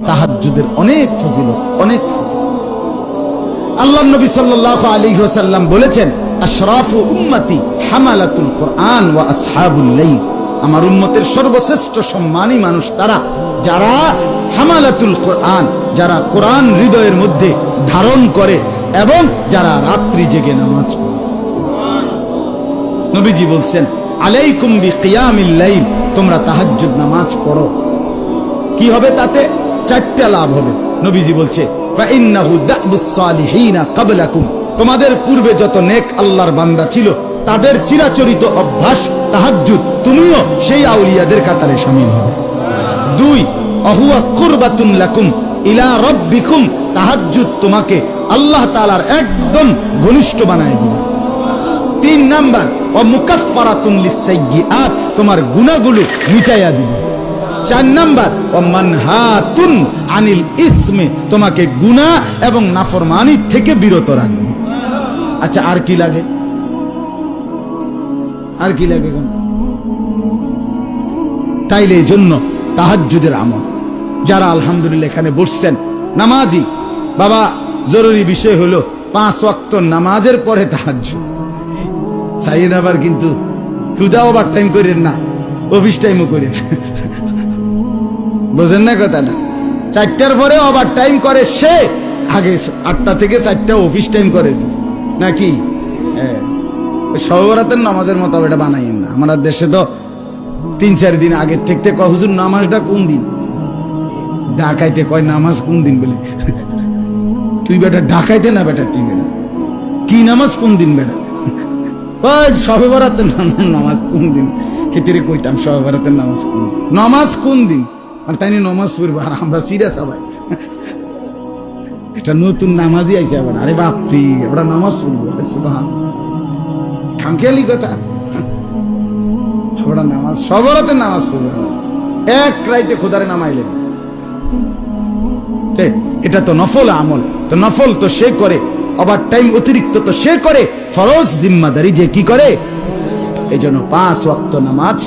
তাহাজ্জুদের অনেক ফজিলত, অনেক আল্লাহ নবী সাল্লাল্লাহু আলাইহি ওয়াসাল্লাম বলেছেন, আশরাফু হামালাতুল কোরআন ওয়া আসহাবুল লাইল। আমার উম্মতের সর্বশ্রেষ্ঠ সম্মানী মানুষ তারা, যারা হামালাতুল কোরআন, যারা কোরআন হৃদয়ের মধ্যে ধারণ করে এবং যারা রাত্রি জেগে নামাজ নবীজি বলছেন, আলাইকুম বি কিয়ামিল তোমরা তাহাজ্জুদ নামাজ পড়ো। কি হবে তাতে? চারটা লাভ হবে। নবীজি বলছে তোমাদের পূর্বে যত নেক আল্লাহর বান্দা ছিল, তাদের চিরাচরিত অভ্যাস, তাহাজ্জুদ, তুমিও সেই আউলিয়াদের কাতারে শামিল হবে। দুই, অহুয়া কুরবাতুন লাকুম ইলা রাব্বিকুম, তাহাজ্জুদ তোমাকে আল্লাহ তালার একদম ঘনিষ্ঠ বানায় দিবে। তিন নাম্বার ও মুকাফফারাতুন লিসাইয়্যাত তোমার গুনাহগুলো মিটাইয়া দিবে। চার নাম্বার ও মানহাতুন আনিল ইসমে, তোমাকে গুনাহ এবং নাফরমানি থেকে বিরত রাখবে। আচ্ছা আর কি লাগে? আর কি লাগে তাইলে এই জন্য তাহাজ্জুদের আমল। যারা আলহামদুলিল্লাহ এখানে বসছেন, নামাজি, বাবা, জরুরি বিষয় হলো পাঁচ ওয়াক্ত নামাজের পরে তাহাজ্জুদ। সাইয়েন আবার কিন্তু ক্ষুদা ওভার টাইম করেন না, অফিস টাইমও করেন বোঝেন না কথাটা? চারটার পরে ওভার টাইম করে সে আগে আটটা থেকে চারটা অফিস টাইম করে যে। নাকি? হ্যাঁ। সবরাতের নামাজের মতো এটা বানাইন না। আমার দেশে তো তিন চার দিন আগের থেকে কয়, হুজুর, নামাজটা কোন দিন? ডাকাইতে কয়, নামাজ কোন দিন? বলে। তুই বেটা ডাকাইতে না বেটা তুই বেটা? কি নামাজ কোন দিন বেটা? ওই সবে বরাতের নামাজ কোন দিন? খেতেরে কইতাম সবে বরাতের নামাজ কোন দিন? নামাজ কোন দিন? আর তাই নামাজ পড়ব আর আমরা সিরিয়াস সবাই এটা নতুন নামাজই আইছে আবার। আরে বাপরি আমরা নামাজ পড়ব। আরে সুবাহ খামখেয়ালি কথা। আমরা নামাজ সবরাতে নামাজ পড়ব। এক রাইতে খোদারে নামাইলেন এটা তো নফল আমল। তো নফল তো সে করে, আবার টাইম অতিরিক্ত তো সে করে, ফরজ জিম্মাদারি যে কি করে? এই জন্য পাঁচ ওয়াক্ত নামাজ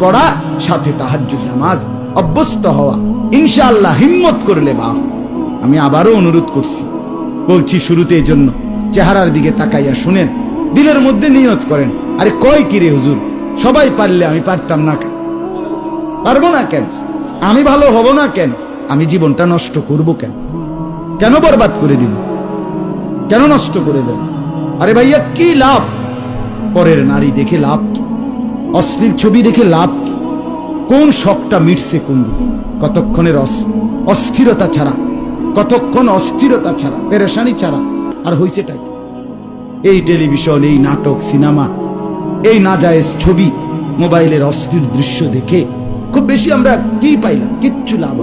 পড়া, সাথে তাহাজ্জুদ নামাজ অভ্যস্ত হওয়া। ইনশাআল্লাহ হিম্মত করলে বাপ। আমি আবারও অনুরোধ করছি। বলছি শুরুতে এই জন্য চেহারার দিকে তাকাইয়া শুনেন, দিলের মধ্যে নিয়ত করেন। আরে কয় কিরে হুজুর? সবাই পারলে আমি পারতাম না কেন? পারব না কেন? আমি ভালো হব না কেন? আমি জীবনটা নষ্ট করব কেন? কেন বরবাদ করে দিব কেন নষ্ট করে দেব আরে ভাইয়া, কি লাভ? পরের নারী দেখে লাভ কি? অশ্লীল ছবি দেখে লাভ কোন শখটা মিটছে কোন? কতক্ষণের অস্থিরতা ছাড়া, কতক্ষণ অস্থিরতা ছাড়া, পেরেশানি ছাড়া, আর হইছেটা কি? এই টেলিভিশন, এই নাটক, সিনেমা, এই নাজায়েজ ছবি, মোবাইলের অস্থির দৃশ্য দেখে খুব বেশি আমরা কি পাইলাম? কিচ্ছু লাভ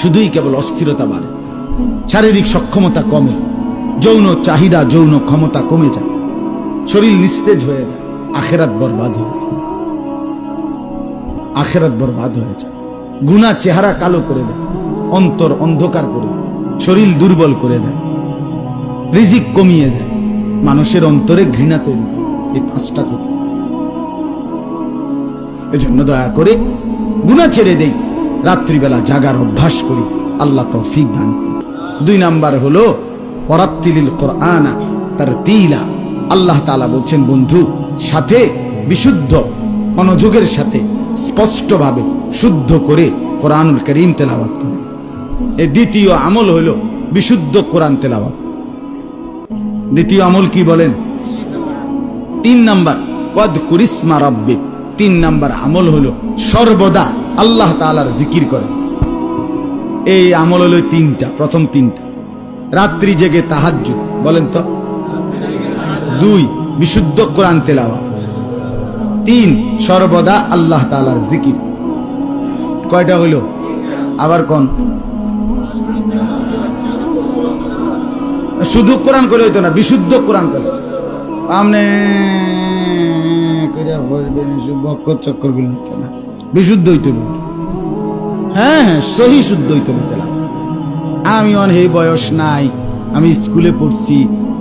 শুধুই কেবল অস্থিরতা বাড়ে। শারীরিক সক্ষমতা কমে, যৌন চাহিদা, যৌন ক্ষমতা কমে যায়। শরীর নিস্তেজ হয়ে যায়, আখেরাত বরবাদ হয়ে যায়। আখেরাত বরবাদ হয়ে যায়। গুণা চেহারা কালো করে দেয়। অন্তর অন্ধকার করে শরীর দুর্বল করে দেয়। রিজিক কমিয়ে দেয়। মানুষের অন্তরে ঘৃণা তৈরি এই পাঁচটা কথা। এজন্য দয়া করে গুণা ছেড়ে দেই। রাত্রিবেলা জাগার অভ্যাস করি। আল্লাহ তৌফিক দান দুই নাম্বার হলো পরাত্তিলিল কোরআনা তার তিলা আল্লাহ তাআলা বলছেন, বন্ধু, সাথে, বিশুদ্ধ, মনোযোগের সাথে স্পষ্টভাবে, শুদ্ধ করে কোরআনুল করিম তেলাওয়াত করে। এই দ্বিতীয় আমল হলো বিশুদ্ধ কোরআন তেলাওয়াত। দ্বিতীয় আমল কি বলেন? তিন নাম্বার ওয়াদ কুরিসমা রব্বে তিন নাম্বার আমল হলো সর্বদা আল্লাহ তালার জিকির করে। এই আমল হলো তিনটা, প্রথম তিনটা। রাত্রি জেগে তাহাজ্জুদ, বলেন তো? দুই, বিশুদ্ধ কোরআন তেলাওয়া তিন সর্বদা আল্লাহ তাআলার জিকির। কয়টা হইল? আবার কোন? শুধু কোরআন করে হইতো না, বিশুদ্ধ কোরআন করে আমনে চক্করগুলো না। বিশুদ্ধ হইতো না। হ্যাঁ হ্যাঁ সহি শুদ্ধ হইতো না আমি অন এই বয়স নাই, আমি স্কুলে পড়ছি,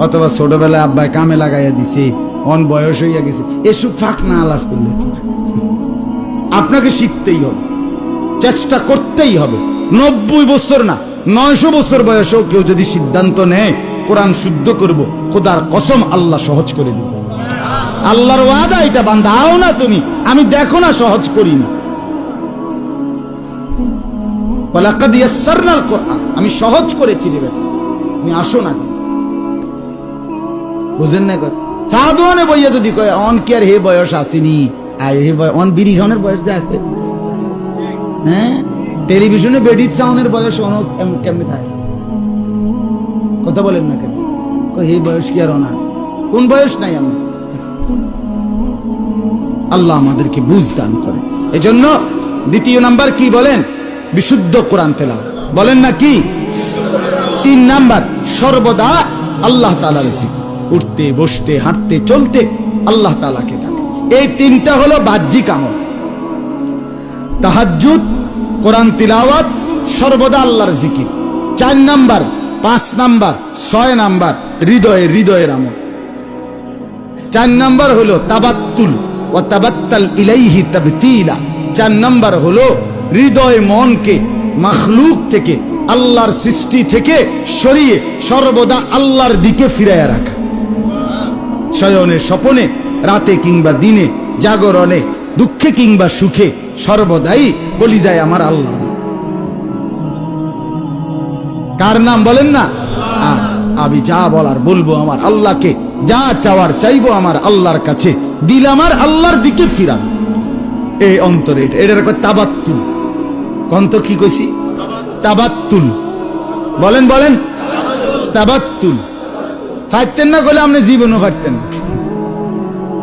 অথবা ছোটবেলায় আব্বাই কামে লাগাইয়া দিছে অন বয়স হইয়া গেছে। এসব ফাঁক না আলাপ করলে আপনাকে শিখতেই হবে। চেষ্টা করতেই হবে। নব্বই বছর না, নয়শো বছর বয়সেও কেউ যদি সিদ্ধান্ত নেয়, কোরআন শুদ্ধ করব, খোদার কসম আল্লাহ সহজ করে দিব। আল্লাহর ওয়াদা এটা বান্ধা আও না তুমি, আমি দেখো না সহজ করিনি আমি সহজ করেছি রে তুমি আসো না। বুঝেন না কথা। সাধুয়ানে বইয়া যদি কয়, অন কি আর হে বয়স আসেনি আয় হে অন বিড়ি খাওয়ানোর বয়স যে আছে। হ্যাঁ টেলিভিশনে বেডিত সাউনের বয়স অন কেম- কেমনে থাকে? কথা বলেন না কেন? হে বয়স কি আর অন আছে? কোন বয়স নাই আমি আল্লাহ আমাদেরকে বুঝ দান করে। এজন্য দ্বিতীয় নাম্বার কি বলেন? বিশুদ্ধ কোরআন তেলাও বলেন না কি? তিন নাম্বার, সর্বদা আল্লাহ তালার জিকির। উঠতে, বসতে, হাঁটতে, চলতে আল্লাহ তালাকে ডাকে। এই তিনটা হলো বাহ্যিক আমল। তাহাজ্জুদ, কোরআন তিলাওয়াত, সর্বদা আল্লাহর জিকির। চার নাম্বার, পাঁচ নাম্বার, ছয় নাম্বার, হৃদয়ে হৃদয়ের আমল। চার নাম্বার হলো তাবাত্তুল ও তাবাত্তাল ইলাইহি তাবতিলা। চার নাম্বার হলো হৃদয় মনকে, মাখলুক থেকে, আল্লাহর সৃষ্টি থেকে সরিয়ে সর্বদা আল্লাহর দিকে ফিরাইয়া রাখা। শয়নে স্বপনে, রাতে কিংবা দিনে, জাগরণে, দুঃখে কিংবা সুখে, সর্বদাই বলি যায় আমার আল্লাহ কার নাম বলেন না? আমি যা বলার বলব আমার আল্লাহকে, যা চাওয়ার চাইব আমার আল্লাহর কাছে, দিল আমার আল্লাহর দিকে ফিরান। এই অন্তরে, এটা এটার তাবাত্তুল। কন্ত কি কইছি? তাবাত্তুল। বলেন বলেন। তাবাত্তুল। ফাটতেন না বলে আপনি জীবনও ফাটতেন না।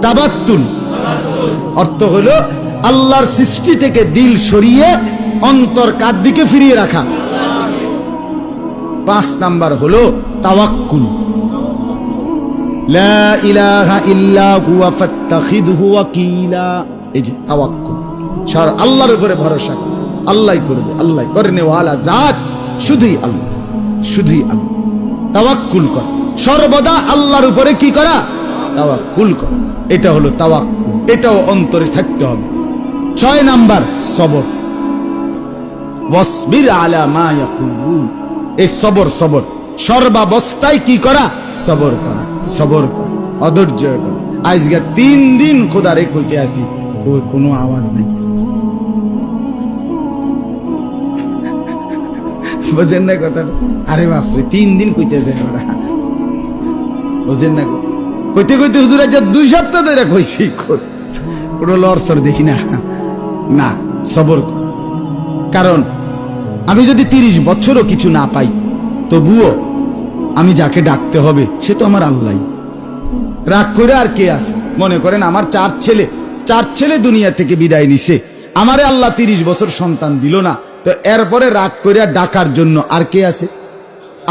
তাবাত্তুল অর্থ হলো আল্লাহর সৃষ্টি থেকে দিল সরিয়ে অন্তর কার দিকে ফিরিয়ে রাখা। পাঁচ নাম্বার হলো তাওয়াক্কুল। লা ইলাহা ইল্লা হুয়া ফাত্তাখিদহু ওয়াকিলা। এই যে তাওয়াক্কুল। সার আল্লাহর উপরে ভরসা আল্লাহই করবে আল্লাহ করনে ওয়ালা জাত। শুধুই আল্লাহ শুধুই আল্লাহ। তাওয়াক্কুল কর। সর্বদা আল্লাহর উপরে কি করা? তাওয়াক্কুল কর। এটা হলো তাওয়াক্কুল। এটাও অন্তরে থাকতে হবে। ছয় নাম্বার, সবর। ওয়াসবির আলা মা ইয়াকুলুন। এই সবর সবর। সর্বাবস্থায় কি করা? সবর করা সবর করা। অধৈর্য করা। আজকে তিন দিন খোদারে কইতে আসি কোনো আওয়াজ নাই। বুঝেন না কথা আরে বাপরে, তিন দিন কইতেছে ওরা। বুঝেন না কইতে কইতে হুজুর আজ দুই সপ্তাহ ধরে কইছি কই, কোনো লড়সর দেখি না। না সবর কারণ আমি যদি তিরিশ বছরও কিছু না পাই তবুও আমি যাকে ডাকতে হবে সে তো আমার আল্লাহ রাগ করে আর কে আছে? মনে করেন আমার চার ছেলে চার ছেলে দুনিয়া থেকে বিদায় নিছে। আমারে আল্লাহ তিরিশ বছর সন্তান দিল না। তো এরপরে রাগ করে ডাকার জন্য আর কে আছে?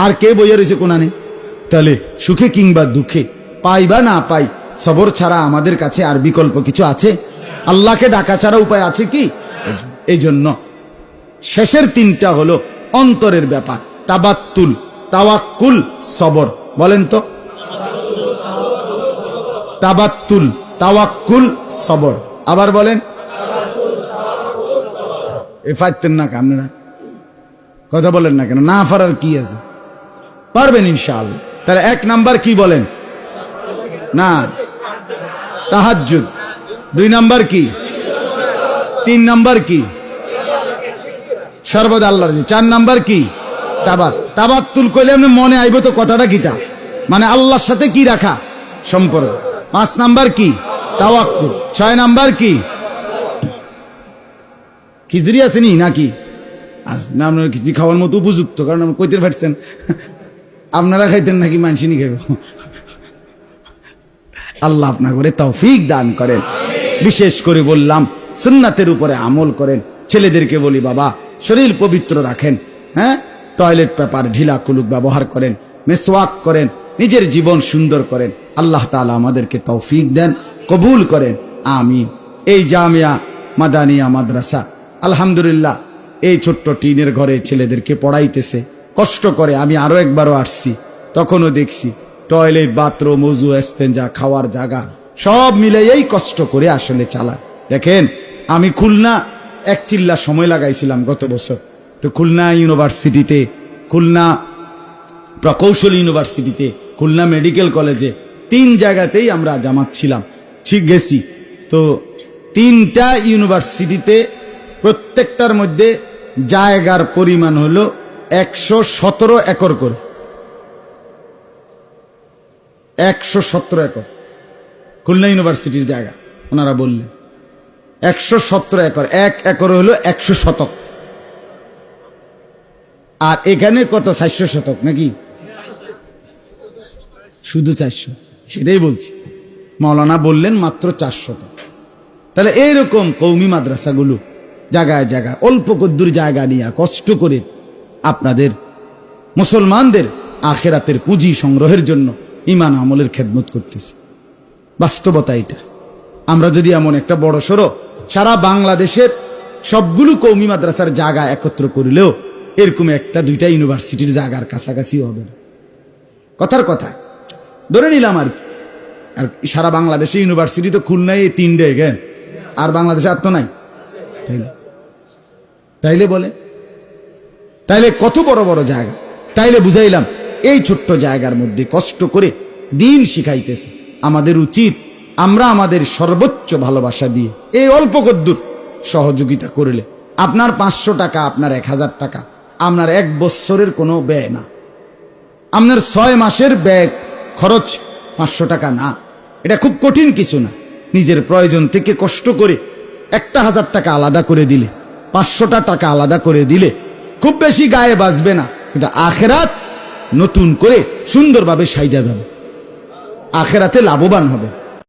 আর কে বইয়া রয়েছে কোনানে? তাহলে সুখে কিংবা দুঃখে, পাই বা না পাই, সবর ছাড়া আমাদের কাছে আর বিকল্প কিছু আছে? আল্লাহকে ডাকা ছাড়া উপায় আছে কি? এই জন্য শেষের তিনটা হলো অন্তরের ব্যাপার, তাবাত্তুল, তাওয়াক্কুল, সবর। বলেন তো। তাবাত্তুল, তাওয়াক্কুল, সবর। আবার বলেন। এ পারতেন না আপনারা? কথা বলেন না কেন? না পারার কি আছে? পারবেন ইনশাআল্লাহ। তাহলে এক নাম্বার কি বলেন? না তাহাজ্জুদ। দুই নাম্বার কি? তিন নাম্বার কি? সর্বদা আল্লাহর চার নাম্বার কি? তাবাত। তাবাত্তুল কইলে আপনি মনে আইব তো কথাটা কিতা? মানে আল্লাহর সাথে কি রাখা সম্পর্ক? পাঁচ নাম্বার কি? তাওয়াক্কুল। ছয় নাম্বার কি? খিচুড়ি আছে নি নাকি? আচ্ছা, না আপনার খিচুড়ি খাওয়ার মতো উপযুক্ত কারণ আপনি কইতে পারছেন। আপনারা খাইতেন নাকি মানসিনি খাইব? আল্লাহ আপনা করে তৌফিক দান করেন। বিশেষ করে বললাম, সুন্নাতের উপরে আমল করেন। ছেলেদেরকে বলি, বাবা, শরীর পবিত্র রাখেন হ্যাঁ? টয়লেট পেপার ঢিলা কুলুক ব্যবহার করেন মেসওয়াক করেন, নিজের জীবন সুন্দর করেন। আল্লাহ তালা আমাদেরকে তৌফিক দেন, কবুল করেন। আমি এই জামিয়া মাদানিয়া মাদ্রাসা, আলহামদুলিল্লাহ, এই ছোট্ট টিনের ঘরে ছেলেদেরকে পড়াইতেছে। কষ্ট করে আমি আরও একবারও আসছি, তখনও দেখছি টয়লেট, বাথরুম, উজু, এস্তেঞ্জা, খাওয়ার জায়গা, সব মিলে এই কষ্ট করে আসলে চালা। দেখেন, আমি খুলনা এক চিল্লা সময় লাগাইছিলাম গত বছর। তো খুলনা ইউনিভার্সিটিতে, খুলনা প্রকৌশল ইউনিভার্সিটিতে, খুলনা মেডিকেল কলেজে তিন জায়গাতেই আমরা জামাত ছিলাম। ঠিক গেছি। তো তিনটা ইউনিভার্সিটিতে প্রত্যেকটার মধ্যে জায়গার পরিমাণ হলো একশো সতেরো একর করে। একশো সতেরো একর। খুলনা ইউনিভার্সিটির জায়গা, ওনারা বললেন। একশো সতেরো একর, এক একর হলো একশো শতক। আর এখানে কত, চারশো শতক নাকি? শুধু চারশো, সেটাই বলছি। মৌলানা বললেন মাত্র চারশো তাহলে এইরকম কৌমি মাদ্রাসাগুলো, জায়গায় জায়গায়, অল্প কদ্দুর জায়গা নিয়ে কষ্ট করে আপনাদের, মুসলমানদের আখেরাতের পুঁজি সংগ্রহের জন্য ইমান আমলের খেদমত করতেছে। বাস্তবতা এটা। আমরা যদি এমন একটা বড় সড়ো, সারা বাংলাদেশের সবগুলো কৌমি মাদ্রাসার জায়গা একত্র করিলেও এরকম একটা দুইটা ইউনিভার্সিটির জায়গার কাছাকাছি হবে না। কথার কথা, ধরে নিলাম আর কি। আর সারা বাংলাদেশে ইউনিভার্সিটি তো খুলনায় এই তিনটে জ্ঞান আর বাংলাদেশে আর তো নাই। তাইলে? তাইলে বলে? তাইলে কত বড় বড় জায়গা? তাইলে বুঝাইলাম, এই ছোট্ট জায়গার মধ্যে কষ্ট করে দিন শিখাইতেছে। আমাদের উচিত আমরা আমাদের সর্বোচ্চ ভালোবাসা দিয়ে এই অল্প কদ্দুর সহযোগিতা করলে। আপনার পাঁচশো টাকা, আপনার এক হাজার টাকা, আপনার এক বৎসরের কোনো ব্যয় না। আপনার ছয় মাসের ব্যয় খরচ পাঁচশো টাকা না। এটা খুব কঠিন কিছু না। নিজের প্রয়োজন থেকে কষ্ট করে একটা হাজার টাকা আলাদা করে দিলে, পাঁচশোটা টাকা আলাদা করে দিলে খুব বেশি গায়ে বাজবে না। কিন্তু আখেরাত নতুন করে সুন্দরভাবে সাইজা যাবে। আখেরাতে লাভবান হবে।